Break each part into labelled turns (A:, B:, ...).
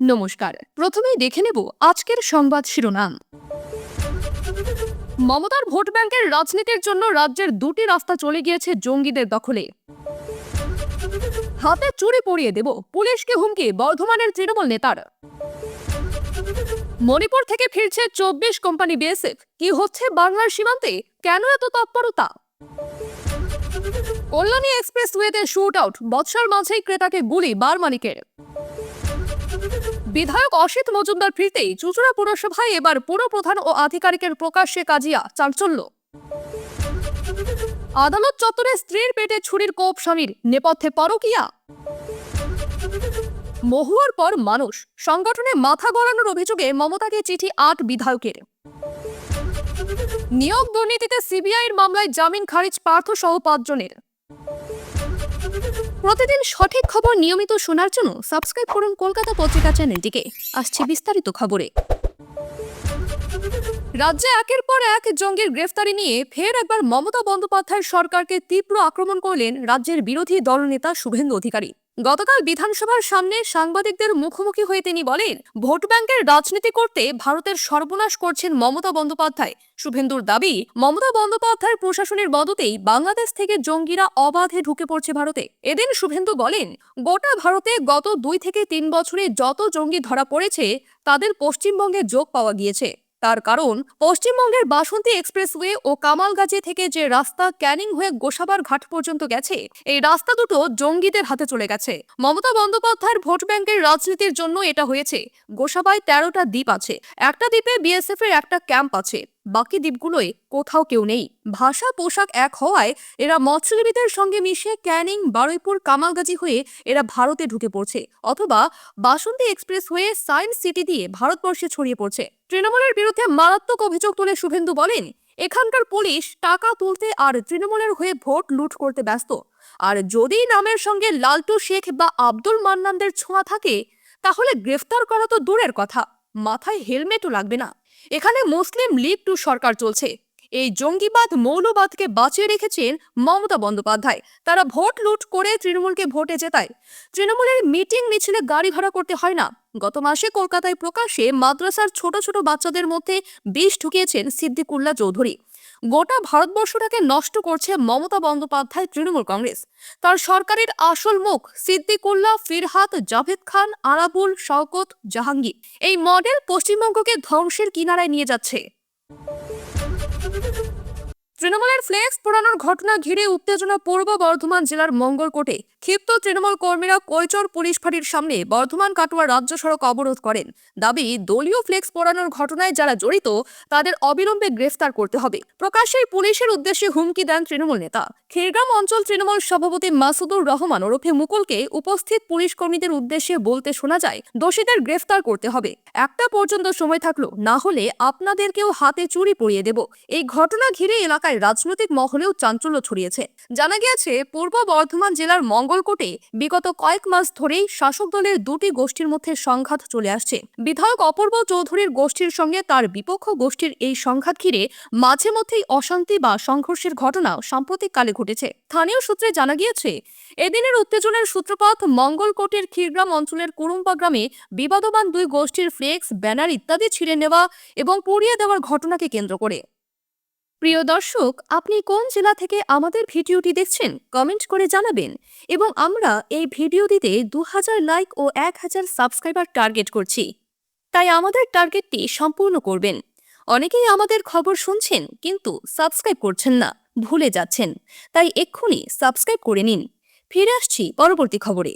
A: নমস্কার। প্রথমেই দেখে নেব আজকের সংবাদ শিরোনাম। মমতার ভোট ব্যাংকের রাজনীতির জন্য রাজ্যের দুটি রাস্তা চলে গিয়েছে জঙ্গিদের দখলে। হাতে চুরি পরিয়ে দেব পুলিশকে হুমকি, বর্ধমানের তৃণমূল নেতার। মণিপুর থেকে ফিরছে চব্বিশ কোম্পানি বিএসএফ। কি হচ্ছে বাংলার সীমান্তে? কেন এত তৎপরতা? কল্যাণী এক্সপ্রেসওয়েতে শুট আউট, বৎসর মাঝেই ক্রেতাকে গুলি বার বারমানিকের। বিধায়ক অসিত মজুমদার ফিরতেই চুচুড়া পুরসভায় এবার পুরপ্রধান ও আধিকারিকের প্রকাশ্যে কাজিয়া চাঞ্চল্য। আদালত চত্বরে স্ত্রীর পেটে ছুরির কোপ স্বামীর নেপথ্যে পরকিয়া। মহুয়ার পর মানুষ, সংগঠনে মাথা গড়ানোর অভিযোগে মমতাকে চিঠি আট বিধায়কের। নিয়োগ দুর্নীতিতে সিবিআইয়ের মামলায় জামিন খারিজ পার্থ সহ পাঁচজনের। প্রতিদিন সঠিক খবর নিয়মিত শোনার জন্য সাবস্ক্রাইব করুন কলকাতা পত্রিকা চ্যানেলটিকে। আসছে বিস্তারিত খবরে। রাজ্যে একের পর এক জঙ্গির গ্রেফতারি নিয়ে ফের একবার মমতা বন্দ্যোপাধ্যায় সরকারকে তীব্র আক্রমণ করলেন রাজ্যের বিরোধী দলনেতা শুভেন্দু অধিকারী। গতকাল বিধানসভার সামনে সাংবাদিকদের মুখোমুখি হয়ে তিনি বলেন, ভোট ব্যাংকের রাজনীতি করতে ভারতের সর্বনাশ করছেন মমতা বন্দ্যোপাধ্যায়। শুভেন্দুর দাবি, মমতা বন্দ্যোপাধ্যায়ের প্রশাসনের মদতেই বাংলাদেশ থেকে জঙ্গিরা অবাধে ঢুকে পড়ছে ভারতে। এদিন শুভেন্দু বলেন, গোটা ভারতে গত দুই থেকে তিন বছরে যত জঙ্গি ধরা পড়েছে, তাদের পশ্চিমবঙ্গে যোগ পাওয়া গিয়েছে। তার কারণ, পশ্চিমবঙ্গের বাসন্তী এক্সপ্রেসওয়ে ও কামালগাজী থেকে যে রাস্তা ক্যানিং হয়ে গোসাবার ঘাট পর্যন্ত গেছে, এই রাস্তা দুটো জঙ্গিদের হাতে চলে গেছে। মমতা বন্দ্যোপাধ্যায়ের ভোট ব্যাংকের রাজনীতির জন্য এটা হয়েছে। গোসাবায় তেরোটা দ্বীপ আছে। একটা দ্বীপে বিএসএফ এর একটা ক্যাম্প আছে। বাকি দ্বীপগুলোয় কোথাও কেউ নেই। ভাষা, পোশাক এক হওয়ায় এরা মৎস্যজীবীদের সঙ্গে মিশে ক্যানিং, বারুইপুর, কামালগাজী হয়ে এরা ভারতে ঢুকে পড়ছে অথবা বাসন্তী এক্সপ্রেস হয়ে সায়েন্স সিটি দিয়ে ভারতবর্ষে ছড়িয়ে পড়ছে। তৃণমূলের বিরুদ্ধে মারাত্মক অভিযোগ তুলে শুভেন্দু বলেন, এখানকার পুলিশ টাকা তুলতে আর তৃণমূলের হয়ে ভোট লুট করতে ব্যস্ত। আর যদি নামের সঙ্গে লালটু শেখ বা আব্দুল মান্নানদের ছোঁয়া থাকে, তাহলে গ্রেফতার করা তো দূরের কথা। মাথায় হেলমেটও লাগবে না। এখানে মুসলিম লীগ টু সরকার চলছে। এই জঙ্গিবাদ মৌলবাদকে বাঁচিয়ে রেখেছেন মমতা বন্দ্যোপাধ্যায়। তারা ভোট লুট করে তৃণমূলকে ভোটে জেতায়। তৃণমূলের মিটিং মিছিলে গাড়ি ভাড়া করতে হয় না। গত মাসে কলকাতায় প্রকাশে মাদ্রাসার ছোট ছোট বাচ্চাদের মধ্যে বিষ ঢুকিয়েছেন সিদ্দিকুল্লা চৌধুরী। গোটা ভারতবর্ষটাকে নষ্ট করছে মমতা বন্দ্যোপাধ্যায় তৃণমূল কংগ্রেস। তার সরকারের আসল মুখ সিদ্দিকুল্লাহ, ফিরহাদ, জাভেদ খান, আরাবুল, শওকত, জাহাঙ্গীর। এই মডেল পশ্চিমবঙ্গকে ধ্বংসের কিনারায় নিয়ে যাচ্ছে। তৃণমূলের ফ্লেক্স পোড়ানোর ঘটনা ঘিরে উত্তেজনা পূর্ব বর্ধমান জেলার মঙ্গলকোটে। ক্ষিপ্ত তৃণমূল কর্মীরা কৈচর পুলিশ ফাঁড়ির সামনে বর্ধমান কাটোয়া রাজ্য সড়ক অবরোধ করেন। দাবি, দলীয় ফ্লেক্স পোড়ানোর ঘটনায় যারা জড়িত, তাদের অবিলম্বে গ্রেফতার করতে হবে। প্রকাশ্যে পুলিশের উদ্দেশ্যে হুমকি দেন তৃণমূল নেতা। খেরগ্রাম অঞ্চল তৃণমূল সভাপতি মাসুদুর রহমান ওরফে মুকুলকে উপস্থিত পুলিশ কর্মীদের উদ্দেশ্যে বলতে শোনা যায়, দোষীদের গ্রেফতার করতে হবে। একটা পর্যন্ত সময় থাকল, না হলে আপনাদেরকেও হাতে চুরি পরিয়ে দেব। এই ঘটনা ঘিরে এলাকায় রাজনৈতিক মহলেও চাঞ্চল্য ছড়িয়েছে। জানা গিয়েছে, পূর্ব বর্ধমান জেলার মঙ্গলকোটে বিগত কয়েক মাস ধরেই শাসক দলের দুটি গোষ্ঠীর মধ্যে সংঘাত চলে আসছে। বিধায়ক অপূর্ব চৌধুরীর গোষ্ঠীর সঙ্গে তার বিপক্ষ গোষ্ঠীর এই সংঘাত ঘিরে মাঝে মধ্যেই অশান্তি বা সংঘর্ষের ঘটনা সাম্প্রতিককালে ঘটেছে। স্থানীয় সূত্রে জানা গিয়েছে, এদিনের উত্তেজনার সূত্রপাত মঙ্গলকোটের ক্ষীরগ্রাম অঞ্চলের কুরুম্পা গ্রামে বিবাদমান দুই গোষ্ঠীর ফ্লেক্স, ব্যানার ইত্যাদি ছিঁড়ে নেওয়া এবং পুড়িয়ে দেওয়ার ঘটনাকে কেন্দ্র করে। প্রিয় দর্শক, আপনি কোন জেলা থেকে আমাদের ভিডিওটি দেখছেন কমেন্ট করে জানাবেন এবং আমরা এই ভিডিও দিতে দু লাইক ও এক হাজার সাবস্ক্রাইবার টার্গেট করছি। তাই আমাদের টার্গেটটি সম্পূর্ণ করবেন। অনেকেই আমাদের খবর শুনছেন কিন্তু সাবস্ক্রাইব করছেন না, ভুলে যাচ্ছেন। তাই এক্ষুনি সাবস্ক্রাইব করে নিন। ফিরে আসছি পরবর্তী খবরে।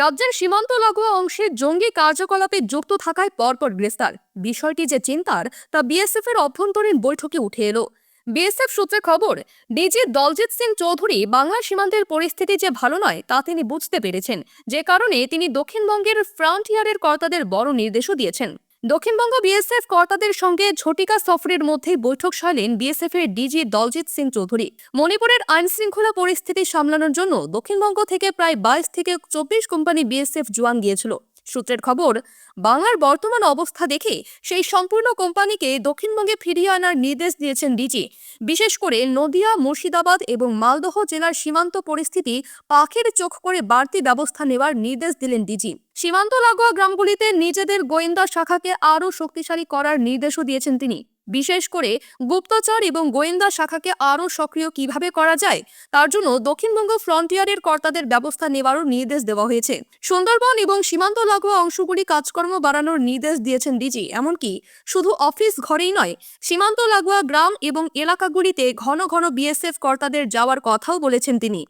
A: রাজ্যের সীমান্ত লাগোয়া অংশে জঙ্গি কার্যকলাপে যুক্ত থাকায় পরপর গ্রেফতার। বিষয়টি যে চিন্তার, তা বিএসএফ এর অভ্যন্তরীণ বৈঠকে উঠে এলো। বিএসএফ সূত্রে খবর, ডিজি দলজিৎ সিং চৌধুরী বাংলা সীমান্তের পরিস্থিতি যে ভালো নয়, তা তিনি বুঝতে পেরেছেন। যে কারণে তিনি দক্ষিণবঙ্গের ফ্রন্টিয়ারের কর্তাদের বড় নির্দেশও দিয়েছেন। দক্ষিণবঙ্গ বিএসএফ কর্তাদের সঙ্গে ঝটিকা সফরের মধ্যেই বৈঠক সারলেন বিএসএফ এর ডিজি দলজিৎ সিং চৌধুরী। মণিপুরের আইন শৃঙ্খলা পরিস্থিতি সামলানোর জন্য দক্ষিণবঙ্গ থেকে প্রায় বাইশ থেকে চব্বিশ কোম্পানি বিএসএফ জোয়ান গিয়েছিল। সূত্রের খবর, বাংলার বর্তমান অবস্থা দেখে সেই সম্পূর্ণ কোম্পানিকে দক্ষিণবঙ্গে ফিরিয়ে আনার নির্দেশ দিয়েছেন ডিজি। বিশেষ করে নদিয়া, মুর্শিদাবাদ এবং মালদহ জেলার সীমান্ত পরিস্থিতি পাখের চোখ করে বাড়তি ব্যবস্থা নেওয়ার নির্দেশ দিলেন ডিজি। সীমান্ত লাগোয়া গ্রামগুলিতে নিজেদের গোয়েন্দা শাখাকে আরও শক্তিশালী করার নির্দেশও দিয়েছেন তিনি। বিশেষ করে গুপ্তচর এবং গোয়েন্দা শাখাকে আরও সক্রিয় কীভাবে করা যায়, তার জন্য দক্ষিণবঙ্গ ফ্রন্টিয়ারের কর্তাদের ব্যবস্থা নেওয়ারও নির্দেশ দেওয়া হয়েছে। সুন্দরবন এবং সীমান্ত লাগোয়া অংশগুলি কাজকর্ম বাড়ানোর নির্দেশ দিয়েছেন ডিজি, এমনকি শুধু অফিস ঘরেই নয়, সীমান্ত লাগোয়া গ্রাম এবং এলাকাগুলিতে ঘন ঘন বিএসএফ কর্তাদের যাওয়ার কথাও বলেছেন তিনি।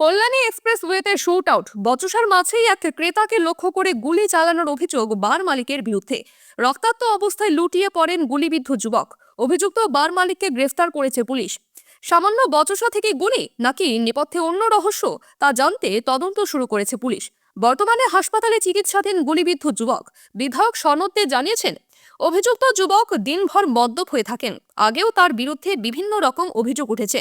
A: কল্যাণী এক্সপ্রেসওয়েতে শুট আউট বচসার মাঝেই এক ক্রেতাকে লক্ষ্য করে গুলি চালানোর অভিযোগ বার মালিকের বিরুদ্ধে। রক্তাক্ত অবস্থায় লুটিয়ে পড়েন গুলিবিদ্ধ যুবক। অভিযুক্ত বার মালিককে গ্রেফতার করেছে পুলিশ। সামান্য বচসা থেকে গুলি নাকি নেপথ্যে অন্য রহস্য, তা জানতে তদন্ত শুরু করেছে পুলিশ। বর্তমানে হাসপাতালে চিকিৎসাধীন গুলিবিদ্ধ যুবক। বিধায়ক সনদ জানিয়েছেন অভিযুক্ত যুবক দিনভর মদ্যপ হয়ে থাকেন। আগেও তার বিরুদ্ধে বিভিন্ন রকম অভিযোগ উঠেছে।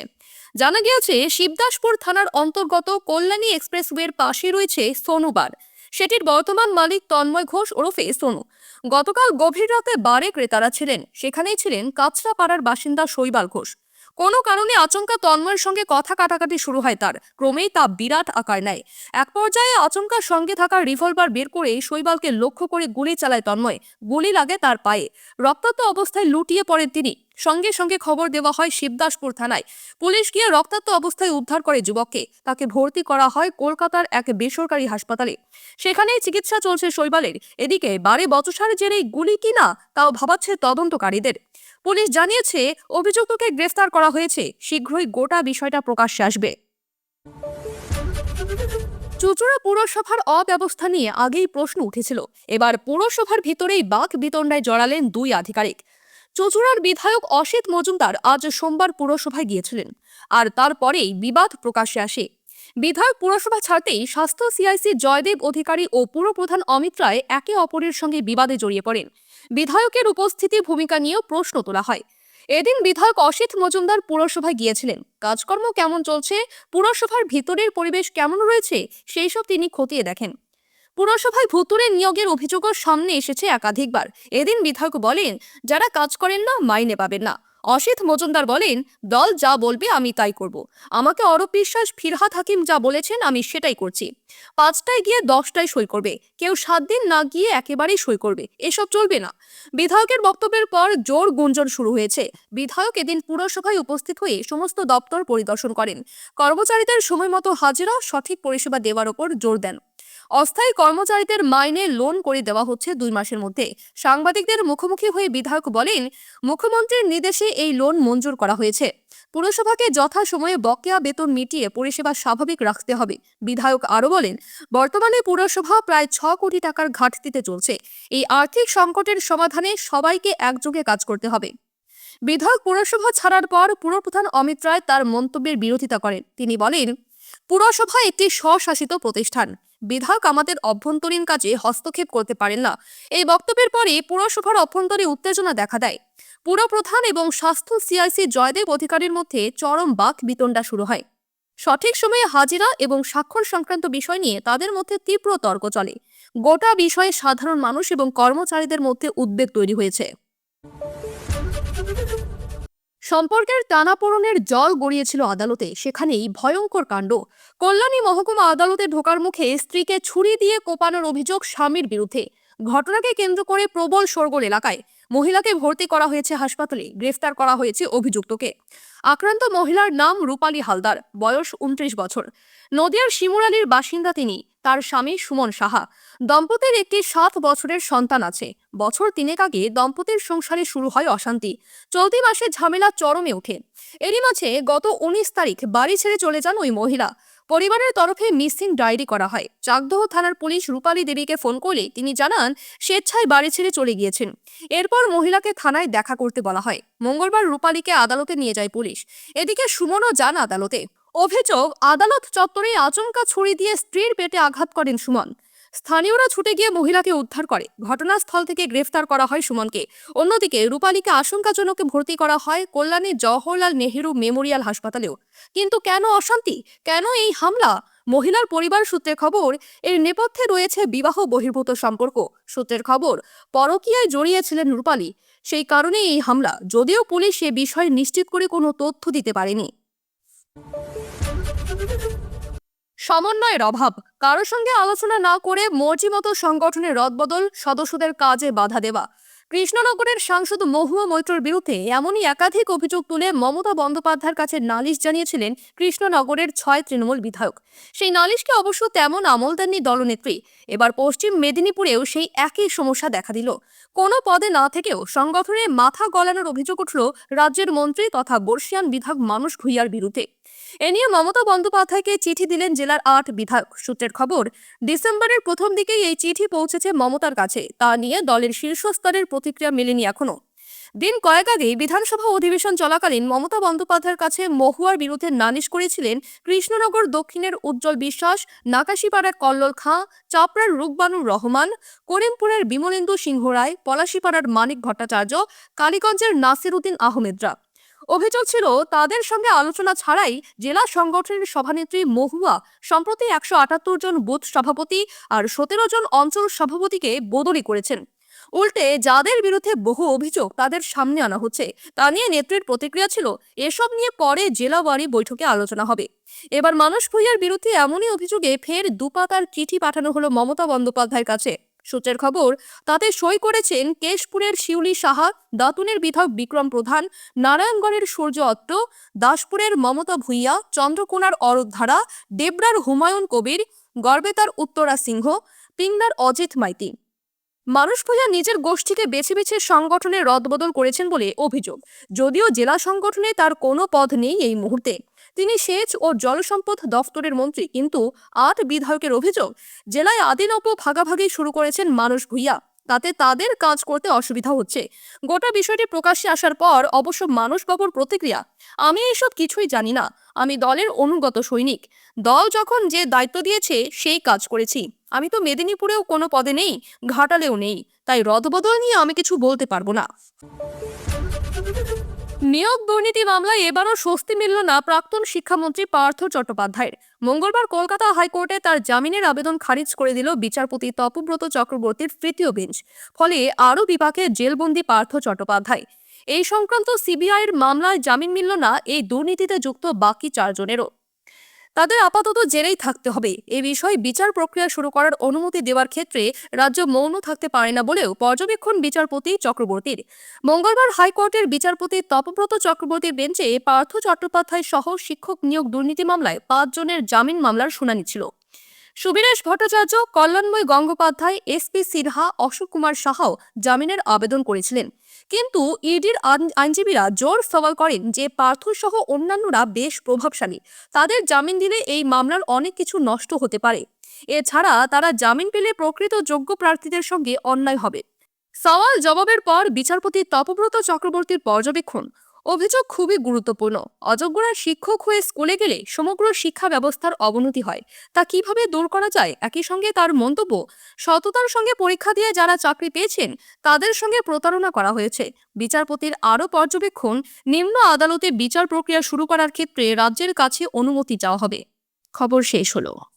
A: জানা গিয়েছে, শিবদাসপুর থানার অন্তর্গত কল্যাণী এক্সপ্রেসওয়ের পাশে রয়েছে সোনুবার সেটির বর্তমান মালিক তন্ময় ঘোষ ওরফে সোনু। গতকাল গভীর রাতে বারে ক্রেতারা ছিলেন। সেখানেই ছিলেন কাছড়াপাড়ার বাসিন্দা শৈবাল ঘোষ। কোনো কারণে আচমকা তন্ময়ের সঙ্গে কথা কাটাকাটি শুরু হয় তার। ক্রমেই তা বিরাট আকার নেয়। এক পর্যায়ে আচমকা সঙ্গে থাকা রিভলভার বের করে শৈবালকে লক্ষ্য করে গুলি চালায় তন্ময়। গুলি লাগে তার পায়ে। রক্তাক্ত অবস্থায় লুটিয়ে পড়েন তিনি। সঙ্গে সঙ্গে খবর দেওয়া হয় শিবদাসপুর থানায়। পুলিশ গিয়ে রক্তাক্ত অবস্থায় উদ্ধার করে যুবককে। তাকে ভর্তি করা হয় কলকাতার এক বেসরকারি হাসপাতালে। সেখানেই চিকিৎসা চলছে শৈবালের। এদিকে বারে বচসার জেরেই গুলি কিনা তাও ভাবাচ্ছে তদন্তকারীদের। পুলিশ জানিয়েছে, অভিযুক্তকে গ্রেফতার করা হয়েছে। শীঘ্রই গোটা বিষয়টা প্রকাশ্যে আসবে। চুচুড়া পুরসভার অব্যবস্থা নিয়ে আগেই প্রশ্ন উঠেছিল। এবার পুরসভার ভিতরেই বাক বিতণ্ডায় জড়ালেন দুই আধিকারিক। চুচুড়ার বিধায়ক অসিত মজুমদার আজ সোমবার পুরসভায় গিয়েছিলেন। আর তারপরেই বিবাদ প্রকাশ্যে আসে। বিধায়ক পুরসভা ছাড়তেই স্বাস্থ্য সিআইসি জয়দেব অধিকারী ও পুরপ্রধান অমিত রায় একে অপরের সঙ্গে বিবাদে জড়িয়ে পড়েন। বিধায়কের উপস্থিতি ভূমিকা নিয়েও প্রশ্ন তোলা হয়। এদিন বিধায়ক অসিত মজুমদার পুরসভায় গিয়েছিলেন। কাজকর্ম কেমন চলছে? পুরসভার ভিতরের পরিবেশ কেমন রয়েছে? সেই সব তিনি খতিয়ে দেখেন। পুরসভায় ভুতুরে নিয়োগের অভিযোগও সামনে এসেছে একাধিকবার। এদিন বিধায়ক বলেন, যারা কাজ করেন না, মাইনে পাবেন না। অসিত মজুমদার বলেন, দল যা বলবে আমি তাই করব। আমাকে অরূপ বিশ্বাস, ফিরহাদ হাকিম যা বলেছেন আমি সেটাই করছি। পাঁচটায় গিয়ে দশটায় সই করবে। কেউ সাত দিন না গিয়ে একেবারেই সই করবে। এসব চলবে না। বিধায়কের বক্তব্যের পর জোর গুঞ্জন শুরু হয়েছে। বিধায়ক এদিন পুরসভায় উপস্থিত হয়ে সমস্ত দপ্তর পরিদর্শন করেন। কর্মচারীদের সময় মতো হাজিরা সঠিক পরিষেবা দেওয়ার ওপর জোর দেন। অস্থায়ী কর্মচারীদের মাইনে লোন করে দেওয়া হচ্ছে দুই মাসের মধ্যে। সাংবাদিকদের মুখোমুখি হয়ে বিধায়ক বলেন, মুখ্যমন্ত্রীর নির্দেশে এই লোন মঞ্জুর করা হয়েছে। পুরসভাকে যথাসময়ে বকেয়া বেতন মিটিয়ে পরিষেবা স্বাভাবিক রাখতে হবে। বিধায়ক আরও বলেন, বর্তমানে পুরসভা প্রায় ছ কোটি টাকার ঘাটতিতে চলছে। এই আর্থিক সংকটের সমাধানে সবাইকে একযোগে কাজ করতে হবে। বিধায়ক পুরসভা ছাড়ার পর পুরপ্রধান অমিত রায় তার মন্তব্যের বিরোধিতা করেন। তিনি বলেন, পুরসভা একটি স্বশাসিত প্রতিষ্ঠান। বিধায়ক আমাদের অভ্যন্তরীণ কাজে হস্তক্ষেপ করতে পারেন না। এই বক্তব্যের পরে পুরসভার অভ্যন্তরে উত্তেজনা দেখা দেয়। পুরপ্রধান এবং স্বাস্থ্য সিআইসি জয়দেব অধিকারীর মধ্যে চরম বাক বিতণ্ডা শুরু হয়। সঠিক সময়ে হাজিরা এবং স্বাক্ষর সংক্রান্ত বিষয় নিয়ে তাদের মধ্যে তীব্র তর্ক চলে। গোটা বিষয়ে সাধারণ মানুষ এবং কর্মচারীদের মধ্যে উদ্বেগ তৈরি হয়েছে। সম্পর্কের টানাপোড়নের জল গড়িয়েছিল আদালতে। সেখানেই ভয়ঙ্কর কাণ্ড। কল্যাণী মহকুমা আদালতে ঢোকার মুখে স্ত্রীকে ছুরি দিয়ে কোপানোর অভিযোগ স্বামীর বিরুদ্ধে। ঘটনাকে কেন্দ্র করে প্রবল শোরগোল এলাকায়। মহিলাকে ভর্তি করা হয়েছে হাসপাতালে, গ্রেফতার করা হয়েছে অভিযুক্তকে। আক্রান্ত মহিলার নাম রূপালী হালদার, বয়স উনত্রিশ বছর। নদিয়ার শিমুরালির বাসিন্দা তিনি, তার স্বামী সুমন সাহা। দম্পতির একটি সাত বছরের সন্তান আছে। বছর তিনেক আগে দম্পতির সংসারে শুরু হয় অশান্তি। চলতি মাসে ঝামেলা চরমে ওঠে। এরই মাঝে গত উনিশ তারিখ বাড়ি ছেড়ে চলে যান ওই মহিলা। পরিবারের তরফে মিসিং ডায়েরি করা হয়। চাকদহ থানার পুলিশ রূপালী দেবীকে ফোন করলে তিনি জানান, স্বেচ্ছায় বাড়ি ছেড়ে চলে গিয়েছেন। এরপর মহিলাকে থানায় দেখা করতে বলা হয়। মঙ্গলবার রূপালীকে আদালতে নিয়ে যায় পুলিশ। এদিকে সুমনও যান আদালতে। অভিযোগ, আদালত চত্বরে আচমকা ছুরি দিয়ে স্ত্রীর পেটে আঘাত করেন সুমন। স্থানীয়রা ছুটে গিয়ে মহিলাকে উদ্ধার করে। ঘটনাস্থল থেকে গ্রেফতার করা হয় সুমনকে। অন্যদিকে রূপালীকে আশঙ্কাজনকে ভর্তি করা হয় কল্যাণী জওহরলাল নেহেরু মেমোরিয়াল হাসপাতালেও। কিন্তু কেন অশান্তি? কেন এই হামলা? মহিলার পরিবার সূত্রে খবর, এর নেপথ্যে রয়েছে বিবাহ বহির্ভূত সম্পর্ক। সূত্রের খবর, পরকীয়ায় জড়িয়েছিলেন রূপালী। সেই কারণে এই হামলা। যদিও পুলিশ এ বিষয়ে নিশ্চিত করে কোনো তথ্য দিতে পারেনি। সমন্বয়ের অভাব। কারোর সঙ্গে আলোচনা না করে মর্জিমতো সংগঠনের রদবদল সদস্যদের কাজে বাধা দেওয়া। কৃষ্ণনগরের সাংসদ মহুয়া মৈত্রর বিরুদ্ধে এমনই একাধিক অভিযোগ তুলে মমতা বন্দ্যোপাধ্যায়ের কাছে নালিশ জানিয়েছিলেন কৃষ্ণনগরের ছয় তৃণমূল বিধায়ক। সেই নালিশকে অবশ্য তেমন আমল দেননি দলনেত্রী। এবার পশ্চিম মেদিনীপুরেও সেই একই সমস্যা দেখা দিল। কোনো পদে না থেকেও সংগঠনে মাথা গলানোর অভিযোগ উঠল রাজ্যের মন্ত্রী তথা বর্ষিয়ান বিধায়ক মানুষ ভূঁইয়ার বিরুদ্ধে। এ নিয়ে মমতা বন্দ্যোপাধ্যায়কে চিঠি দিলেন জেলার আট বিধায়ক। সূত্রের খবর, ডিসেম্বরের প্রথম দিকেই এই চিঠি পৌঁছেছে মমতার কাছে। তা নিয়ে দলের শীর্ষস্তরের প্রতিক্রিয়া মেলেনি এখনও দিন কয়েক আগে বিধানসভা অধিবেশন চলাকালীন মমতা বন্দ্যোপাধ্যায়ের কাছে মহুয়ার বিরুদ্ধে নালিশ করেছিলেন কৃষ্ণনগর দক্ষিণের উজ্জ্বল বিশ্বাস, নাকাশিপাড়ার কল্লোল খাঁ, চাপড়ার রুকবানুর রহমান, করিমপুরের বিমলেন্দু সিংহ রায়, পলাশিপাড়ার মানিক ভট্টাচার্য, কালীগঞ্জের নাসির উদ্দিন আহমেদরা। অভিযোগ ছিল, তাদের সঙ্গে আলোচনা ছাড়াই জেলা সংগঠনের সভানেত্রী মহুয়া সম্প্রতি একশো আটাত্তর জন বুথ সভাপতি আর সতেরো জন অঞ্চল সভাপতিকে বদলি করেছেন। উল্টে যাদের বিরুদ্ধে বহু অভিযোগ তাদের সামনে আনা হচ্ছে, তা নিয়ে নেত্রীর প্রতিক্রিয়া ছিল, এসব নিয়ে পরে জেলাওয়ারি বৈঠকে আলোচনা হবে। এবার মানুষ ভূঁইয়ার বিরুদ্ধে এমনই অভিযোগে ফের দুপাতার চিঠি পাঠানো হলো মমতা বন্দ্যোপাধ্যায়ের কাছে। সূত্রের খবর, তাতে সই করেছেন কেশপুরের শিউলি সাহা, দাতুনের বিধায়ক বিক্রম প্রধান, নারায়ণগড়ের সূর্য অত্ত দাসপুরের মমতা ভূঁইয়া চন্দ্রকোনার অরূপ ধারা, দেবরার হুমায়ুন কবির গর্বেতার উত্তরা সিংহ পিংলার অজিত মাইতি। মানুষ ভূঁইয়া নিজের গোষ্ঠীকে বেছে বেছে সংগঠনে রদবদল করেছেন বলে অভিযোগ। যদিও জেলা সংগঠনে তার কোনো পদ নেই এই মুহূর্তে। তিনি সেচ ও জলসম্পদ দফতরের মন্ত্রী, কিন্তু আট বিধায়কের অভিযোগ, জেলায় আদিনব্য ভাগাভাগি শুরু করেছেন মানুষ ভূঁইয়া। তাতে তাদের কাজ করতে অসুবিধা হচ্ছে। গোটা বিষয়টি প্রকাশ্যে আসার পর অবশ্য মানুষবাবুর প্রতিক্রিয়া। আমি এসব কিছুই জানি না। আমি দলের অনুগত সৈনিক। দল যখন যে দায়িত্ব দিয়েছে, সেই কাজ করেছি। আমি তো মেদিনীপুরেও কোনো পদে নেই, ঘাটালেও নেই। তাই রদবদল নিয়ে আমি কিছু বলতে পারব না। নিয়োগ দুর্নীতি মামলায় এবারও স্বস্তি মিলল না প্রাক্তন শিক্ষামন্ত্রী পার্থ চট্টোপাধ্যায়ের। মঙ্গলবার কলকাতা হাইকোর্টে তার জামিনের আবেদন খারিজ করে দিল বিচারপতি তপব্রত চক্রবর্তীর তৃতীয় বেঞ্চ, ফলে আরও বিপাকে জেলবন্দি পার্থ চট্টোপাধ্যায়। এই সংক্রান্ত সিবিআইয়ের মামলায় জামিন মিলল না, এই দুর্নীতিতে যুক্ত বাকি চারজনেরও। তাদের আপাতত জেলেই থাকতে হবে। এ বিষয়ে বিচার প্রক্রিয়া শুরু করার অনুমতি দেওয়ার ক্ষেত্রে রাজ্য মৌন থাকতে পারে না বলেও পর্যবেক্ষণ বিচারপতি চক্রবর্তীর। মঙ্গলবার হাইকোর্টের বিচারপতি তপব্রত চক্রবর্তীর বেঞ্চে পার্থ চট্টোপাধ্যায় সহ শিক্ষক নিয়োগ দুর্নীতি মামলায় পাঁচজনের জামিন মামলার শুনানি ছিল। সুবীরেশ ভট্টাচার্য, কল্যাণময় গঙ্গোপাধ্যায় এসপি সিনহা, অশোক কুমার সাহাও জামিনের আবেদন করেছিলেন। কিন্তু ইডির আইনজীবীরা জোর সওয়াল করেন যে পার্থ সহ অন্যান্যরা বেশ প্রভাবশালী। তাদের জামিন দিলে এই মামলার অনেক কিছু নষ্ট হতে পারে। এছাড়া তারা জামিন পেলে প্রকৃত যোগ্য প্রার্থীদের সঙ্গে অন্যায় হবে। সওয়াল জবাবের পর বিচারপতি তপব্রত চক্রবর্তীর পর্যবেক্ষণ। অভিযোগ খুবই গুরুত্বপূর্ণ। অযোগ্যরা শিক্ষক হয়ে স্কুলে গেলে সমগ্র শিক্ষা ব্যবস্থার অবনতি হয়। তা কীভাবে দূর করা যায়? একই সঙ্গে তার মন্তব্য, সততার সঙ্গে পরীক্ষা দিয়ে যারা চাকরি পেয়েছেন, তাদের সঙ্গে প্রতারণা করা হয়েছে। বিচারপতির আরও পর্যবেক্ষণ, নিম্ন আদালতে বিচার প্রক্রিয়া শুরু করার ক্ষেত্রে রাজ্যের কাছে অনুমতি চাওয়া হবে। খবর শেষ হলো।